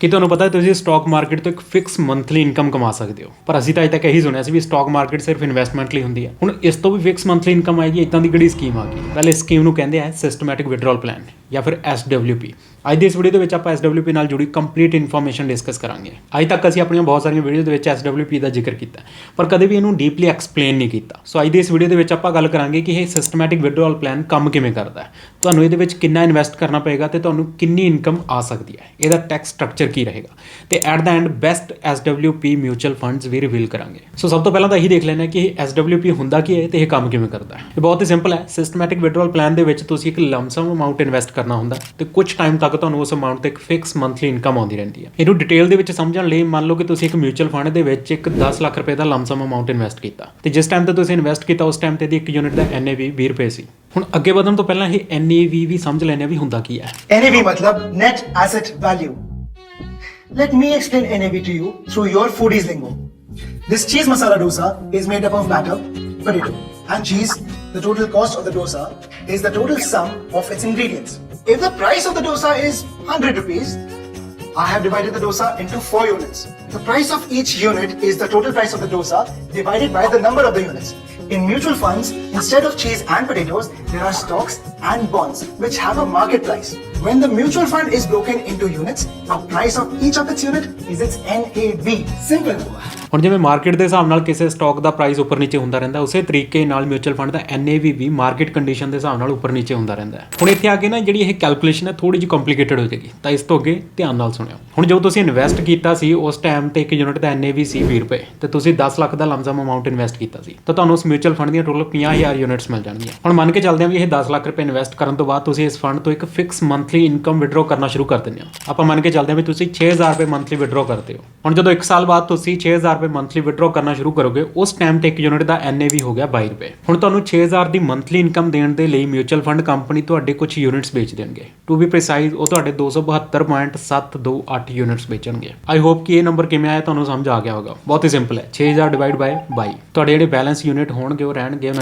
ਕਿ ਤੁਹਾਨੂੰ ਪਤਾ ਤੁਸੀਂ ਸਟਾਕ ਮਾਰਕੀਟ ਤੋਂ ਇੱਕ ਫਿਕਸ ਮੰਥਲੀ ਇਨਕਮ ਕਮਾ ਸਕਦੇ ਹੋ। ਪਰ ਅਸੀਂ ਤਾਂ ਅਜੇ ਤੱਕ ਇਹੀ ਸੁਣਿਆ ਸੀ ਵੀ ਸਟਾਕ ਮਾਰਕੀਟ ਸਿਰਫ ਇਨਵੈਸਟਮੈਂਟ ਲਈ ਹੁੰਦੀ ਹੈ। ਹੁਣ ਇਸ ਤੋਂ ਵੀ ਫਿਕਸ ਮੰਥਲੀ ਇਨਕਮ ਆਏਗੀ ਇਦਾਂ ਦੀ ਕਿਹੜੀ ਸਕੀਮ ਆ ਗਈ? ਪਹਿਲੇ ਸਕੀਮ ਨੂੰ ਕਹਿੰਦੇ ਆ ਸਿਸਟਮੈਟਿਕ ਵਿਡਰਾਲ ਪਲਾਨ ਜਾਂ ਫਿਰ SWP ਅੱਜ ਦੀ ਇਸ ਵੀਡੀਓ ਦੇ ਵਿੱਚ ਆਪਾਂ SWP ਨਾਲ ਜੁੜੀ ਕੰਪਲੀਟ ਇਨਫੋਰਮੇਸ਼ਨ ਡਿਸਕਸ ਕਰਾਂਗੇ। ਅੱਜ ਤੱਕ ਅਸੀਂ ਆਪਣੀਆਂ ਬਹੁਤ ਸਾਰੀਆਂ ਵੀਡੀਓ ਦੇ ਵਿੱਚ SWP ਦਾ ਜ਼ਿਕਰ ਕੀਤਾ। ਪਰ ਕਦੇ ਵੀ ਇਹਨੂੰ ਡੀਪਲੀ ਐਕਸਪਲੇਨ ਨਹੀਂ ਕੀਤਾ। ਸੋ ਅੱਜ ਦੀ ਇਸ ਵੀਡੀਓ ਦੇ ਵਿੱਚ ਆਪਾਂ ਗੱਲ ਕਰਾਂਗੇ ਕਿ ਇਹ ਸਿਸਟਮੈਟਿਕ ਵਿਡਰਾਲ ਪਲਾਨ ਕੰਮ ਕਿਵੇਂ ਕਰਦਾ ਹੈ। ਤੁਹਾਨੂੰ ਇਹਦੇ ਵਿੱਚ ਕਿੰਨਾ ਇਨਵੈਸਟ ਕਰਨਾ ਪਏਗਾ ਤੇ ਤੁਹਾਨੂੰ ਕਿੰਨੀ ਇਨਕਮ ਆ ਸਕਦੀ ਹੈ। ਇਹਦਾ ਟੈਕਸ ਸਟਰਕਚਰ ਕੀ ਰਹੇਗਾ। ਤੇ at the end best SWP mutual funds we reveal ਕਰਾਂਗੇ। ਸੋ ਸਭ ਤੋਂ ਪਹਿਲਾਂ ਤਾਂ ਇਹੀ ਦੇਖ ਲੈਣਾ ਕਿ ਇਹ SWP ਹੁੰਦਾ ਕੀ ਹੈ ਤੇ ਇਹ ਕੰਮ ਕਿਵੇਂ ਕਰਦਾ ਹੈ। ਇਹ ਬਹੁਤ ਹੀ ਸਿੰਪਲ ਹੈ। ਸਿਸਟਮੈਟਿਕ ਵਿਡਰਾਲ ਪਲਾਨ ਦੇ ਵਿੱਚ ਤੁਸੀਂ ਇੱਕ ਲੰਮਸਮ ਅਮਾਉਂਟ ਇਨਵੈਸਟ ਕਰਨਾ ਹੁੰਦਾ ਤੇ ਕੁਝ ਟਾਈਮ ਤੱਕ ਤੁਹਾਨੂੰ ਉਸ ਅਮਾਉਂਟ ਤੇ ਇੱਕ ਫਿਕਸ ਮੰਥਲੀ ਇਨਕਮ ਆਉਂਦੀ ਰਹਿੰਦੀ ਹੈ ਇਹਨੂੰ ਡਿਟੇਲ ਦੇ ਵਿੱਚ ਸਮਝਣ ਲਈ ਮੰਨ ਲਓ ਕਿ ਤੁਸੀਂ ਇੱਕ ਮਿਊਚੁਅਲ ਫੰਡ ਦੇ ਵਿੱਚ ਇੱਕ 10 ਲੱਖ ਰੁਪਏ ਦਾ ਲੰਮਸਮ ਅਮਾਉਂਟ ਇਨਵੈਸਟ ਕੀਤਾ ਤੇ ਜਿਸ ਟਾਈਮ ਤੇ ਤੁਸੀਂ ਇਨਵੈਸਟ ਕੀਤਾ ਉਸ ਟਾਈਮ ਤੇ ਦੀ ਇੱਕ ਯੂਨਿਟ ਦਾ NAV 20 ਰੁਪਏ ਸੀ ਹੁਣ ਅੱਗੇ ਵਧਣ ਤੋਂ ਪਹਿਲਾਂ ਇਹ NAV ਵੀ ਸਮਝ ਲੈਣੇ ਵੀ ਹੁੰਦਾ ਕੀ ਹੈ NAV ਮਤਲਬ net asset value Let me explain NAV to you through your foodies lingo. This cheese masala dosa is made up of batter, potato, and cheese. The total cost of the dosa is the total sum of its ingredients. If the price of the dosa is 100 rupees, I have divided the dosa into four units. The price of each unit is the total price of the dosa divided by the number of the units. In mutual funds, instead of cheese and potatoes, there are stocks and bonds which have a market price. When the mutual fund is broken into units, the price of each of its unit is its NAV. Simple. ਹੁਣ ਜਿਵੇਂ market ਦੇ ਹਿਸਾਬ ਨਾਲ ਕਿਸੇ stock ਦਾ price ਉੱਪਰ ਨੀਚੇ ਹੁੰਦਾ ਰਹਿੰਦਾ, ਉਸੇ ਤਰੀਕੇ ਨਾਲ ਮਿਊਚੁਅਲ ਫੰਡ ਦਾ NAV ਵੀ ਮਾਰਕੀਟ ਕੰਡੀਸ਼ਨ ਦੇ ਹਿਸਾਬ ਨਾਲ ਉੱਪਰ ਨੀਚੇ ਹੁੰਦਾ ਰਹਿੰਦਾ ਹੁਣ ਇੱਥੇ ਆ ਕੇ ਨਾ ਜਿਹੜੀ ਇਹ ਕੈਲਕੂਲੇਸ਼ਨ ਹੈ ਥੋੜੀ ਜਿਹੀ ਕੰਪਲਿਕੇਟਡ ਹੋ ਜਾਏਗੀ। ਤਾਂ ਇਸ ਤੋਂ ਅੱਗੇ ਧਿਆਨ ਨਾਲ ਸੁਣਿਓ। ਹੁਣ ਜਦੋਂ ਤੁਸੀਂ ਇਨਵੈਸਟ ਕੀਤਾ ਸੀ, ਉਸ ਟਾਈਮ ਤੇ ਇੱਕ ਯੂਨਿਟ ਦਾ NAV ਸੀ 20 ਰੁਪਏ, ਤੇ ਤੁਸੀਂ 10 ਲੱਖ ਦਾ ਲਮਸਮ ਅਮਾਉਂਟ ਇਨਵੈਸਟ ਕੀਤਾ ਸੀ। ਤਾਂ ਤੁਹਾਨੂੰ ਉਸ ਮਿਊਚੁਅਲ ਫੰਡ ਦੀਆਂ ਟੋਟਲ 50000 ਯੂਨਿਟਸ ਮਿਲ ਜਾਣਗੀਆਂ। ਹੁਣ ਮੰਨ ਕੇ ਚੱਲਦੇ ਹਾਂ ਵੀ ਇਹ 10 ਲੱਖ ਰੁਪਏ ਇਨਵੈਸਟ ਕਰਨ ਤੋਂ ਬਾਅਦ ਤੁਸੀਂ ਇਸ ਫੰਡ ਤੋਂ ਇੱਕ ਫਿਕਸ ਮੰਥਲੀ ਇਨਕਮ ਵਿਡਰਾਅ ਕਰਨਾ ਸ਼ੁਰੂ ਕਰ ਦਿੰਦੇ ਹੋ। ਆਪਾਂ ਮੰਨ ਕੇ ਚੱਲਦੇ ਹਾਂ ਵੀ ਤੁਸੀਂ 6000 ਰੁਪਏ ਮੰਥਲੀ ਵਿਡਰਾਅ ਕਰਦੇ ਹੋ। ਹੁਣ ਜਦੋਂ 1 ਸਾਲ ਬਾਅਦ ਤੁਸੀਂ 6000 ਰੁਪਏ ਮੰਥਲੀ ਵਿਡਰਾਅ ਕਰਨਾ ਸ਼ੁਰੂ ਕਰੋਗੇ, ਉਸ ਟਾਈਮ ਤੇ ਇੱਕ ਯੂਨਿਟ ਦਾ NAV ਹੋ ਗਿਆ 22 ਰੁਪਏ। ਹੁਣ ਤੁਹਾਨੂੰ 6000 ਦੀ ਮੰਥਲੀ ਇਨਕਮ ਦੇਣ ਦੇ ਲਈ ਮਿਊਚੁਅਲ ਫੰਡ ਕੰਪਨੀ ਤੁਹਾਡੇ ਕੁਝ ਯੂਨਿਟਸ ਵੇਚ ਦੇਣਗੇ। ਟੂ ਬੀ ਪ੍ਰੀਸਾਈਜ਼ ਉਹ ਤੁਹਾਡੇ 272.728 ਯੂਨਿਟਸ ਵੇਚਣਗੇ। ਆਈ ਹੋਪ ਕਿ ਇਹ ਨੰਬਰ ਕਿਵੇਂ ਆਇਆ ਤੁਹਾਨੂੰ ਸਮਝ ਆ ਗਿਆ ਹੋਗਾ। ਬਹੁਤ ਹੀ ਸਿੰਪਲ ਹੈ। 6000 ਡਿਵਾਈਡ ਬਾਈ। 22 ਤੁਹਾਡੇ ਜਿਹੜੇ ਬੈਲੈਂਸ ਯੂਨਿਟ ਹੋਣਗੇ, ਉਹ ਰਹਿਣਗੇ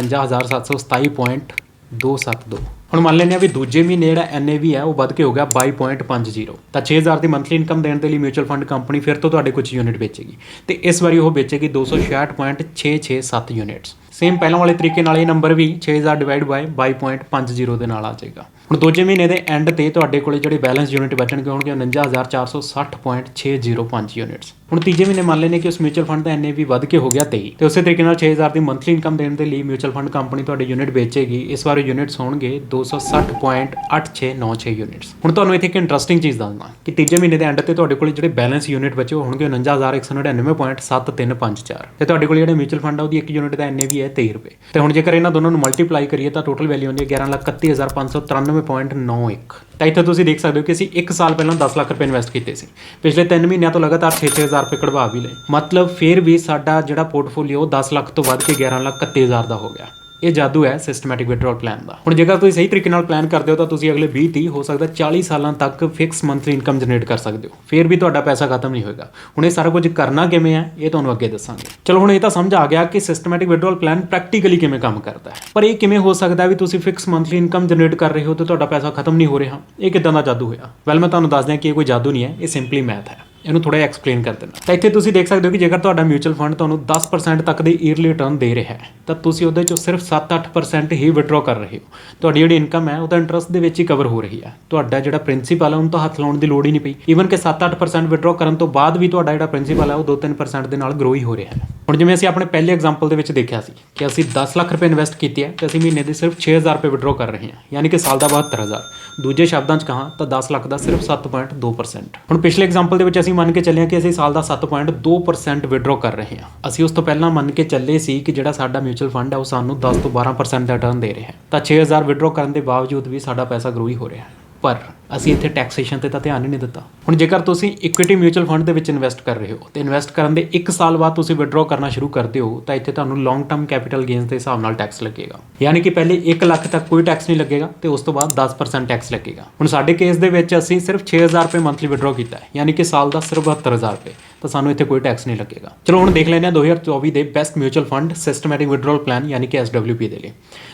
49727.272 ਹੁਣ ਮੰਨ ਲੈਂਦੇ ਆ ਵੀ ਦੂਜੇ ਮਹੀਨੇ ਜਿਹੜਾ NAV ਹੈ, ਉਹ ਵੱਧ ਕੇ ਹੋ ਗਿਆ 22.50 ਤਾਂ 6000 ਦੀ ਮੰਥਲੀ ਇਨਕਮ ਦੇਣ ਦੇ ਲਈ ਮਿਊਚੁਅਲ ਫੰਡ ਕੰਪਨੀ ਫਿਰ ਤੋਂ ਤੁਹਾਡੇ ਕੁਝ ਯੂਨਿਟ ਵੇਚੇਗੀ। ਤੇ ਇਸ ਵਾਰੀ ਉਹ ਵੇਚੇਗੀ 266.667 ਯੂਨਿਟਸ ਸੇਮ ਪਹਿਲਾਂ ਵਾਲੇ ਤਰੀਕੇ ਨਾਲ ਇਹ ਨੰਬਰ ਵੀ 6000 ਡਿਵਾਈਡ ਬਾਈ 22.50 ਦੇ ਨਾਲ ਆ ਜਾਏਗਾ। ਹੁਣ ਦੂਜੇ ਮਹੀਨੇ ਦੇ ਐਂਡ ਤੇ ਤੁਹਾਡੇ ਕੋਲੇ ਜਿਹੜੇ ਬੈਲੈਂਸ ਯੂਨਿਟ ਬਚਣਗੇ ਹੋਣਗੇ 49460.605 ਯੂਨਿਟਸ ਹੁਣ ਤੀਜੇ ਮਹੀਨੇ ਮੰਨ ਲੈਨੇ ਕਿ ਉਸ ਮਿਊਚੁਅਲ ਫੰਡ ਦਾ NAV ਵੱਧ ਕੇ ਹੋ ਗਿਆ 23 ਤੇ ਉਸੇ ਤਰੀਕੇ ਨਾਲ 6000 ਦੀ ਮੰਥਲੀ ਇਨਕਮ ਦੇਣ ਦੇ ਲਈ ਮਿਊਚੁਅਲ ਫੰਡ ਕੰਪਨੀ ਤੁਹਾਡੇ ਯੂਨਿਟ ਵੇਚੇਗੀ। ਇਸ ਵਾਰ ਯੂਨਿਟਸ ਹੋਣਗੇ 260.8696 ਯੂਨਿਟਸ ਹੁਣ ਤੁਹਾਨੂੰ ਇੱਥੇ ਇੱਕ ਇੰਟਰਸਟਿੰਗ ਚੀਜ਼ ਦੱਸਦਾ ਕਿ ਤੀਜੇ ਮਹੀਨੇ ਦੇ ਐਂਡ ਤੇ ਤੁਹਾਡੇ ਕੋਲੇ ਜਿਹੜੇ ਬੈਲੈਂਸ ਯੂਨਿਟ ਬਚੇ ਉਹ ਹੋਣਗੇ 49199.7350 ਤੇ ਤੁਹਾਡੇ ਕੋਲ ਜਿਹੜੇ ਮਿਊਚੁਅਲ ਫੰਡ ਆ, ਉਹਦੀ ਇੱਕ ਯੂਨਿਟ ਦਾ NAV ਹੈ 23 ਰੁਪਏ। ਤੇ ਹੁਣ ਜੇਕਰ ਇਹਨਾਂ ਦੋਨਾਂ ਨੂੰ ਮਲਟੀਪਲਾਈ ਕਰੀਏ ਤਾਂ ਟੋਟਲ ਵੈਲਿਊ ਹੁੰਦੀ ਹੈ 11,31,593.91 ਤਾਂ ਇੱਥੇ ਤੁਸੀਂ ਦੇਖ ਸਕਦੇ ਹੋ ਕਿ ਅਸੀਂ 1 ਸਾਲ ਪਹਿਲਾਂ 10 ਲੱਖ ਰੁਪਏ ਇਨਵੈਸਟ ਕੀਤੇ ਸੀ। ਪਿਛਲੇ 3 ਮਹੀਨਿਆਂ ਤੋਂ ਲਗਾਤਾਰ 6-6000 ਰੁਪਏ ਕਢਵਾ ਵੀ ਲਏ। ਮਤਲਬ ਫਿਰ ਵੀ ਸਾਡਾ ਜਿਹੜਾ ਪੋਰਟਫੋਲੀਓ 10 ਲੱਖ ਤੋਂ ਵੱਧ ਕੇ 11,31,000 ਦਾ ਹੋ ਗਿਆ। ਇਹ ਜਾਦੂ ਹੈ ਸਿਸਟਮੈਟਿਕ ਵਿਡਰਾਲ ਪਲਾਨ ਦਾ। ਹੁਣ ਜੇਕਰ ਤੁਸੀਂ ਸਹੀ ਤਰੀਕੇ ਨਾਲ ਪਲਾਨ ਕਰਦੇ ਹੋ ਤਾਂ ਤੁਸੀਂ ਅਗਲੇ 20 30 ਹੋ ਸਕਦਾ 40 ਸਾਲਾਂ ਤੱਕ ਫਿਕਸ ਮੰਥਲੀ ਇਨਕਮ ਜਨਰੇਟ ਕਰ ਸਕਦੇ ਹੋ। ਫਿਰ ਵੀ ਤੁਹਾਡਾ ਪੈਸਾ ਖਤਮ ਨਹੀਂ ਹੋਏਗਾ। ਹੁਣ ਇਹ ਸਾਰਾ ਕੁਝ ਕਰਨਾ ਕਿਵੇਂ ਹੈ, ਇਹ ਤੁਹਾਨੂੰ ਅੱਗੇ ਦੱਸਾਂਗੇ। ਚਲੋ ਹੁਣ ਇਹ ਤਾਂ ਸਮਝ ਆ ਗਿਆ ਕਿ ਸਿਸਟਮੈਟਿਕ ਵਿਡਰਾਲ ਪਲਾਨ ਪ੍ਰੈਕਟੀਕਲੀ ਕਿਵੇਂ ਕੰਮ ਕਰਦਾ ਹੈ। ਪਰ ਇਹ ਕਿਵੇਂ ਹੋ ਸਕਦਾ ਵੀ ਤੁਸੀਂ ਫਿਕਸ ਮੰਥਲੀ ਇਨਕਮ ਜਨਰੇਟ ਕਰ ਰਹੇ ਹੋ ਤੇ ਤੁਹਾਡਾ ਪੈਸਾ ਖਤਮ ਨਹੀਂ ਹੋ ਰਿਹਾ? ਇਹ ਕਿਦਾਂ ਦਾ ਜਾਦੂ ਹੋਇਆ? ਵੈਲ ਮੈਂ ਤੁਹਾਨੂੰ ਦੱਸ ਦਿਆਂ ਕਿ ਇਹ ਕੋਈ ਜਾਦੂ ਨਹੀਂ ਹੈ, ਇਹ ਸਿੰਪਲੀ ਮੈਥ ਹੈ। ਇਹਨੂੰ ਥੋੜਾ ਜਿਹਾ ਐਕਸਪਲੇਨ ਕਰ ਦਿੰਦਾ। ਤਾਂ ਇੱਥੇ ਤੁਸੀਂ ਦੇਖ ਸਕਦੇ ਹੋ ਕਿ ਜੇਕਰ ਤੁਹਾਡਾ ਮਿਊਚੁਅਲ ਫੰਡ ਤੁਹਾਨੂੰ 10% ਤੱਕ ਦੇ ਈਅਰਲੀ ਰਿਟਰਨ ਦੇ ਰਿਹਾ ਹੈ, ਤਾਂ ਤੁਸੀਂ ਉਹਦੇ ਚੋਂ ਸਿਰਫ 7-8% ਹੀ ਵਿਡਰਾਅ ਕਰ ਰਹੇ ਹੋ। ਤੁਹਾਡੀ ਜਿਹੜੀ ਇਨਕਮ ਹੈ ਉਹਦਾ ਇੰਟਰਸਟ ਦੇ ਵਿੱਚ ਹੀ ਕਵਰ ਹੋ ਰਹੀ ਹੈ। ਤੁਹਾਡਾ ਜਿਹੜਾ ਪ੍ਰਿੰਸੀਪਲ ਹੈ, ਉਹਨੂੰ ਤਾਂ ਹੱਥ ਲਾਉਣ ਦੀ ਲੋੜ ਹੀ ਨਹੀਂ ਪਈ। ਈਵਨ ਕਿ 7-8% ਵਿਡਰਾਅ ਕਰਨ ਤੋਂ ਬਾਅਦ ਵੀ ਤੁਹਾਡਾ ਜਿਹੜਾ ਪ੍ਰਿੰਸੀਪਲ ਹੈ, ਉਹ 2-3% ਦੇ ਨਾਲ ਗਰੋ ਹੀ ਹੋ ਰਿਹਾ ਹੈ। ਹੁਣ ਜਿਵੇਂ ਅਸੀਂ ਆਪਣੇ ਪਹਿਲੇ ਐਗਜ਼ਾਮਪਲ ਦੇ ਵਿੱਚ ਦੇਖਿਆ ਸੀ ਕਿ ਅਸੀਂ 10 ਲੱਖ ਰੁਪਏ ਇਨਵੈਸਟ ਕੀਤੇ ਹੈ ਤੇ ਅਸੀਂ ਮਹੀਨੇ ਦੇ ਸਿਰਫ 6000 ਰੁਪਏ ਵਿਡਰਾਅ ਕਰ ਰਹੇ ਹਾਂ। ਯਾਨੀ ਕਿ ਸਾਲ ਦਾ 72000 ਦੂਜੇ ਸ਼ਬਦਾਂ 'ਚ ਕਹਾਂ, ਤਾਂ 10 ਲੱਖ ਦਾ ਸਿਰਫ 7.2% ਹੁਣ ਪਿਛਲੇ ਐਗਜ਼ਾਮਪਲ ਦੇ ਵਿੱਚ ਅਸੀਂ ਮੰਨ ਕੇ ਚੱਲੇ ਹਾਂ ਕਿ ਅਸੀਂ ਸਾਲ ਦਾ 7.2% ਵਿਡਰਾਅ ਕਰ ਰਹੇ ਹਾਂ। ਅਸੀਂ ਉਸ ਤੋਂ ਪਹਿਲਾਂ ਮੰਨ ਕੇ ਚੱਲੇ ਸੀ ਕਿ ਜਿਹੜਾ ਸਾਡਾ ਮਿਊਚੁਅਲ ਫੰਡ ਹੈ, ਉਹ ਸਾਨੂੰ 10 ਤੋਂ 12% ਦਾ ਰਿਟਰਨ ਦੇ ਰਿਹਾ ਹੈ। ਤਾਂ 6000 ਵਿਡਰਾਅ ਕਰਨ ਦੇ ਬਾਵਜੂਦ ਵੀ ਸਾਡਾ ਪੈਸਾ ਗਰੋ ਹੀ ਹੋ ਰਿਹਾ ਹੈ। ਪਰ ਅਸੀਂ ਇੱਥੇ ਟੈਕਸੇਸ਼ਨ ਤੇ ਤਾਂ ਧਿਆਨ ਹੀ ਨਹੀਂ ਦਿੱਤਾ। ਹੁਣ ਜੇਕਰ ਤੁਸੀਂ ਇਕੁਇਟੀ ਮਿਊਚੁਅਲ ਫੰਡ ਦੇ ਵਿੱਚ ਇਨਵੈਸਟ ਕਰ ਰਹੇ ਹੋ ਤੇ ਇਨਵੈਸਟ ਕਰਨ ਦੇ 1 ਸਾਲ ਬਾਅਦ ਤੁਸੀਂ ਵਿਡਰਾਅ ਕਰਨਾ ਸ਼ੁਰੂ ਕਰਦੇ ਹੋ ਤਾਂ ਇੱਥੇ ਤੁਹਾਨੂੰ ਲੌਂਗ ਟਰਮ ਕੈਪੀਟਲ ਗੇਨਸ ਦੇ ਹਿਸਾਬ ਨਾਲ ਟੈਕਸ ਲੱਗੇਗਾ। ਯਾਨੀ ਕਿ ਪਹਿਲੇ 1 ਲੱਖ ਤੱਕ ਕੋਈ ਟੈਕਸ ਨਹੀਂ ਲੱਗੇਗਾ ਤੇ ਉਸ ਤੋਂ ਬਾਅਦ 10% ਟੈਕਸ ਲੱਗੇਗਾ। ਹੁਣ ਸਾਡੇ ਕੇਸ ਦੇ ਵਿੱਚ ਅਸੀਂ ਸਿਰਫ 6000 ਰੁਪਏ ਮੰਥਲੀ ਵਿਡਰਾਅ ਕੀਤਾ ਹੈ, ਯਾਨੀ ਕਿ ਸਾਲ ਦਾ ਸਿਰਫ 72000 ਰੁਪਏ। ਤਾਂ ਸਾਨੂੰ ਇੱਥੇ ਕੋਈ ਟੈਕਸ ਨਹੀਂ ਲੱਗੇਗਾ। ਚਲੋ ਹੁਣ ਦੇਖ ਲੈਂਦੇ ਹਾਂ 2024 ਦੇ best mutual fund systematic withdrawal plan ਯਾਨੀ ਕਿ SWP ਦੇ ਲਈ।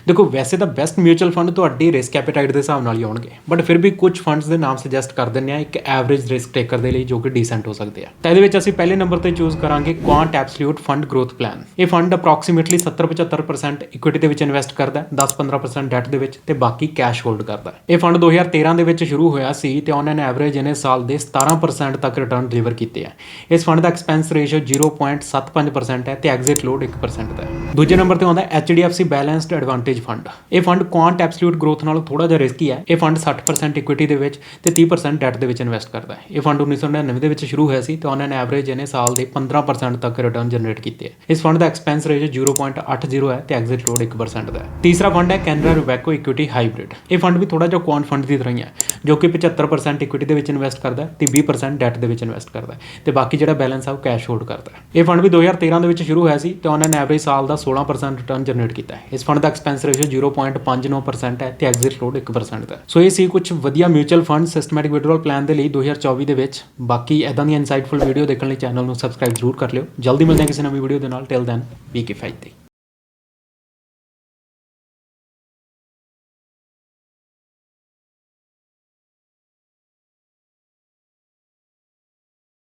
ਦੇਖੋ ਵੈਸੇ ਤਾਂ ਬੈਸਟ ਮਿਊਚੁਅਲ ਫੰਡ ਤੁਹਾਡੀ ਰਿਸਕ ਐਪੀਟਾਈਟ ਦੇ ਹਿਸਾਬ ਨਾਲ ਹੀ ਆਉਣਗੇ ਬਟ ਫਿਰ ਵੀ ਕੁਝ ਫੰਡਸ ਦੇ ਨਾਮ ਸੁਜੈਸਟ ਕਰ ਦਿੰਨੇ ਆ ਇੱਕ ਐਵਰੇਜ ਰਿਸਕ ਟੇਕਰ ਦੇ ਲਈ ਜੋ ਕਿ ਡੀਸੈਂਟ ਹੋ ਸਕਦੇ ਆ। ਤਾਂ ਇਹਦੇ ਵਿੱਚ ਅਸੀਂ ਪਹਿਲੇ ਨੰਬਰ ਤੇ ਚੂਜ਼ ਕਰਾਂਗੇ Quant Absolute fund growth plan ਇਹ ਫੰਡ ਅਪਰੋਕਸੀਮੇਟਲੀ 70-75% ਇਕੁਇਟੀ ਦੇ ਵਿੱਚ ਇਨਵੈਸਟ ਕਰਦਾ ਹੈ 10-15% ਡੈਟ ਦੇ ਵਿੱਚ ਤੇ ਬਾਕੀ ਕੈਸ਼ ਹੋਲਡ ਕਰਦਾ ਇਹ ਫੰਡ 2013 ਦੇ ਵਿੱਚ ਸ਼ੁਰੂ ਹੋਇਆ ਸੀ ਤੇ ਔਨ ਐਨ ਐਵਰੇਜ ਇਹਨੇ ਸਾਲ ਦੇ 17% ਤੱਕ ਰਿਟਰਨ ਡਿਲੀਵਰ ਕੀਤੇ ਆ। ਇਸ ਫੰਡ ਦਾ ਐਕਸਪੈਂਸ ਰੇਸ਼ੀਓ 0.75% ਹੈ ਤੇ ਐਗਜ਼ਿਟ ਲੋਡ 1% ਦਾ ਹੈ। ਦੂਜੇ ਨੰਬਰ ਤੇ ਆਉਂਦਾ HDFC ਬੈਲੈਂਸਡ ਐਡਵਾਂਟੇਜ ਫੰਡ ਇਹ ਫੰਡ ਕੁਆਂਟ ਐਬਸੋਲੂਟ ਗਰੋਥ ਨਾਲੋਂ ਥੋੜਾ ਜਿਹਾ ਰਿਸਕੀ ਹੈ। ਇਹ ਫੰਡ 60% ਇਕੁਇਟੀ ਦੇ ਵਿੱਚ ਤੇ 30% ਡੈਟ ਦੇ ਵਿੱਚ ਇਨਵੈਸਟ ਕਰਦਾ ਹੈ। ਇਹ ਫੰਡ 1999 ਦੇ ਵਿੱਚ ਸ਼ੁਰੂ ਹੋਇਆ ਸੀ ਤੇ ਉਹਨਾਂ ਨੇ ਐਵਰੇਜ ਇਹਨੇ ਸਾਲ ਦੇ 15% ਤੱਕ ਰਿਟਰਨ ਜਨਰੇਟ ਕੀਤੇ ਹੈ। ਇਸ ਫੰਡ ਦਾ ਐਕਸਪੈਂਸ ਰੇਸ਼ੀਓ 0.80 ਹੈ ਤੇ ਐਗਜ਼ਿਟ ਲੋਡ 1% ਦਾ ਹੈ। ਤੀਸਰਾ ਫੰਡ ਹੈ ਕੈਨਰਾ ਰੁਬੈਕੋ ਇਕੁਇਟੀ ਹਾਈਬ੍ਰਿਡ ਇਹ ਫੰਡ ਵੀ ਥੋੜਾ ਜਿਹਾ ਕੁਆਂਟ ਫੰਡ ਦੀ ਤਰ੍ਹਾਂ ਹੀ ਹੈ। ਜੋ ਕਿ 75% ਇਕੁਇਟੀ ਦੇ ਵਿੱਚ ਇਨਵੈਸਟ ਕਰਦਾ ਹੈ ਤੇ 20% ਡੈਟ ਦੇ ਵਿੱਚ ਇਨਵੈਸਟ ਕਰਦਾ ਹੈ ਤੇ ਬਾਕੀ ਜਿਹੜਾ ਬੈਲੈਂਸ ਆ ਉਹ ਕੈਸ਼ ਹੋਲਡ ਕਰਦਾ ਇਹ ਫੰਡ ਵੀ 2013 ਦੇ ਵਿੱਚ ਸ਼ੁਰੂ ਹੋਇਆ ਸੀ ਤੇ ਉਹਨਾਂ ਨੇ ਐਵਰੇਜ ਸਾਲ ਦਾ 16% ਰਿਟਰਨ ਜਨਰੇਟ ਕੀਤਾ ਹੈ। ਇਸ ਫੰਡ ਦਾ ਐਕਸਪੈਂਸ ਰੇਸ਼ੀਓ 0.59% ਹੈ ਤੇ ਐਗਜ਼ਿਟ ਲੋਡ 1% ਦਾ ਸੋ ਇਹ ਸੀ ਕੁਝ ਵਧੀਆ mutual fund systematic withdrawal plan ਦੇ ਲਈ 2024 ਦੇ ਵਿੱਚ। ਬਾਕੀ ਐਦਾਂ ਦੀਆਂ ਇਨਸਾਈਟਫੁਲ ਵੀਡੀਓ ਦੇਖਣ ਲਈ ਚੈਨਲ ਨੂੰ ਸਬਸਕ੍ਰਾਈਬ ਜ਼ਰੂਰ ਕਰ ਲਿਓ। ਜਲਦੀ ਮਿਲਦੇ ਹਾਂ ਕਿਸੇ ਨਵੀਂ ਵੀਡੀਓ ਦੇ ਨਾਲ। Till then B K fight